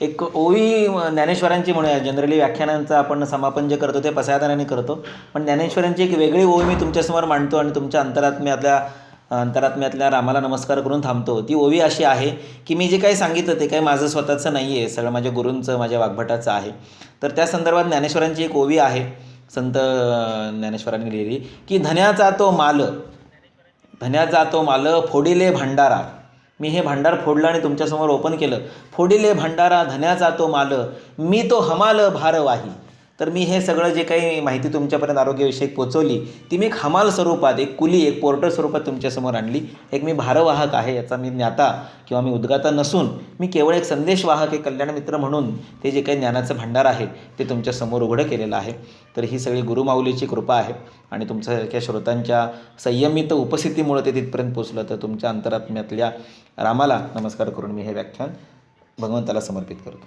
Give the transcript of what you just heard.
एक ओवी ज्ञानेश्वरांची म्हणूया. जनरली व्याख्यानांचं आपण समापन जे करतो ते पसायदानाने करतो. पण ज्ञानेश्वरांची एक वेगळी ओवी मी तुमच्यासमोर मांडतो आणि तुमच्या अंतरात्म्यातल्या अंतरात्म्यातल्या रामाला नमस्कार करून थांबतो. ती ओवी अशी आहे की मी जे काही सांगितलं ते काही माझं स्वतःचं नाही आहे सगळं माझ्या गुरूंचं माझ्या वाग्भटाचं आहे. तर त्या संदर्भात ज्ञानेश्वरांची एक ओवी आहे. संत ज्ञानेश्वरांनी लिहिली की धन्याचा तो माल धन्याचा तो माल फोडिले भांडारा. मी हे भांडार फोडलं आणि तुमच्यासमोर ओपन केलं. फोडिले भांडारा धन्याचा तो माल मी तो हमाल भारवाही. तर मी हे सगळं जे काही माहिती तुमच्यापर्यंत आरोग्यविषयक पोचवली ती मी एक हमाल स्वरूपात एक कुली एक पोर्टर स्वरूपात तुमच्यासमोर आणली. एक मी भारवाहक आहे याचा मी ज्ञाता किंवा मी उद्गाता नसून मी केवळ एक संदेशवाहक एक कल्याण मित्र म्हणून ते जे काही ज्ञानाचं भांडार आहे ते तुमच्यासमोर उघडं केलेलं आहे. तर ही सगळी गुरुमाऊलीची कृपा आहे आणि तुमच्यासारख्या श्रोतांच्या संयमित उपस्थितीमुळे ते तिथपर्यंत पोचलं. तर तुमच्या अंतरात्म्यातल्या रामाला नमस्कार करून मी हे व्याख्यान भगवंताला समर्पित करतो.